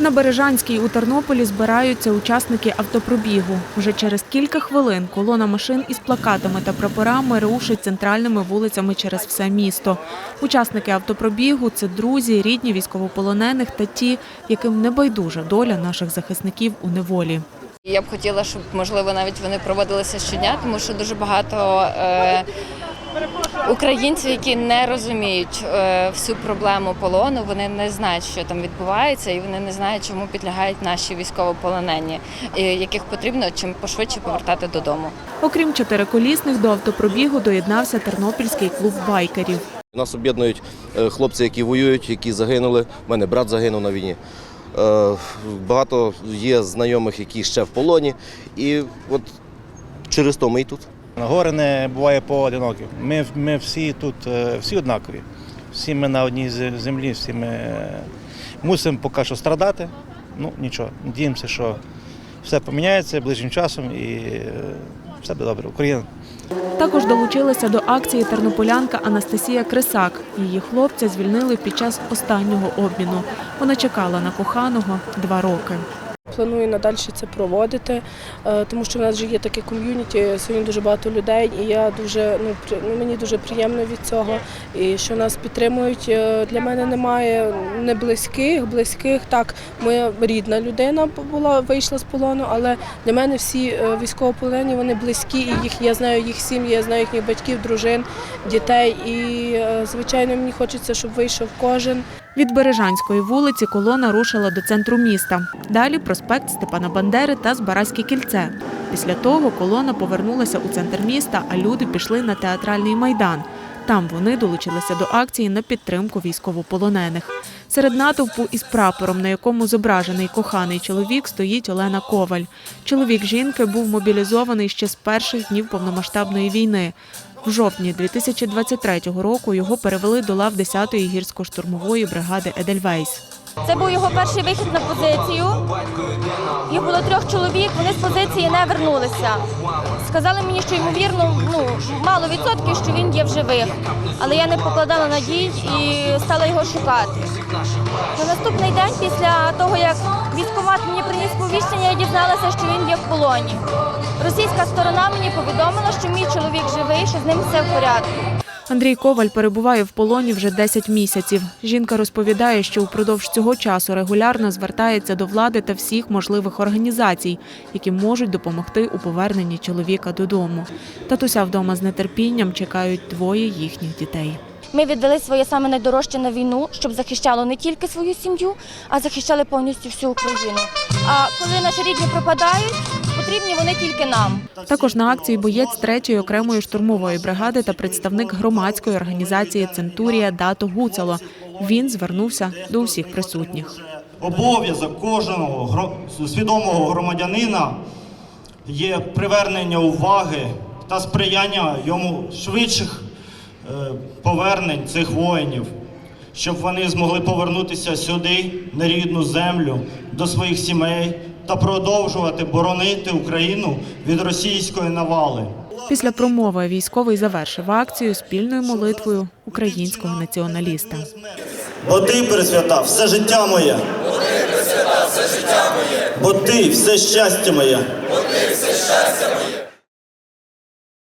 На Бережанській у Тернополі збираються учасники автопробігу. Вже через кілька хвилин колона машин із плакатами та прапорами рушить центральними вулицями через все місто. Учасники автопробігу це друзі, рідні військовополонених та ті, яким не байдужа доля наших захисників у неволі. Я б хотіла, щоб можливо навіть вони проводилися щодня, тому що дуже багато е, українців, які не розуміють е, всю проблему полону, вони не знають, що там відбувається, і вони не знають, чому підлягають наші військовополонені, яких потрібно чим пошвидше повертати додому. Окрім чотириколісних, до автопробігу доєднався Тернопільський клуб байкерів. Нас об'єднують е, хлопці, які воюють, які загинули. У мене брат загинув на війні. Е, Багато є знайомих, які ще в полоні. І от через то ми і тут. Гори не буває поодинокі. Ми, ми всі тут е, всі однакові. Всі ми на одній зе- землі, всі ми мусимо поки що страдати. Ну нічого, надіємося, що все поміняється ближчим часом і е, все буде добре. Україна Також долучилася до акції тернополянка Анастасія Крисак. Її хлопця звільнили під час останнього обміну. Вона чекала на коханого два роки. Планую надалі це проводити, е, тому що в нас вже є таке ком'юніті, сьогодні дуже багато людей, і я дуже ну ну, мені дуже приємно від цього. І що нас підтримують. Е, Для мене немає не близьких, близьких. Так, моя рідна людина була вийшла з полону, але для мене всі е, військовополонені вони близькі, і їх я знаю їх сім'ї, я знаю їхніх батьків, дружин, дітей. І звичайно, мені хочеться, щоб вийшов кожен. Від Бережанської вулиці колона рушила до центру міста. Далі проспект Степана Бандери та Збаразьке кільце. Після того колона повернулася у центр міста, а люди пішли на театральний майдан. Там вони долучилися до акції на підтримку військовополонених. Серед натовпу із прапором, на якому зображений коханий чоловік, стоїть Олена Коваль. Чоловік жінки був мобілізований ще з перших днів повномасштабної війни. В жовтні 2023 року його перевели до лав 10-ї гірсько-штурмової бригади Едельвейс. Це був його перший вихід на позицію. Їх було трьох чоловік, вони з позиції не вернулися. Сказали мені, що ймовірно, ну мало відсотків, що він є в живих. Але я не покладала надій і стала його шукати. На наступний день, після того, як військкомат мені приніс повіщення, я дізналася, що він є в полоні. Російська сторона мені повідомила, що мій чоловік живий, що з ним все в порядку. Андрій Коваль перебуває в полоні вже 10 місяців. Жінка розповідає, що упродовж цього часу регулярно звертається до влади та всіх можливих організацій, які можуть допомогти у поверненні чоловіка додому. Татуся вдома з нетерпінням чекають двоє їхніх дітей. Ми віддали своє саме найдорожче на війну, щоб захищало не тільки свою сім'ю, а захищали повністю всю Україну. А коли наші рідні пропадають, потрібні вони тільки нам. Також на акції боєць третьої окремої штурмової бригади та представник громадської організації Центурія Дато Гуцало. Він звернувся до усіх присутніх. Обов'язок кожного свідомого громадянина є привернення уваги та сприяння йому швидших е, повернень цих воїнів, щоб вони змогли повернутися сюди, на рідну землю, до своїх сімей та продовжувати боронити Україну від російської навали. Після промови військовий завершив акцію спільною молитвою українського націоналіста. Бо ти, присвята все життя моє. Бо ти все щастя моє. Бо ти все щастя моє.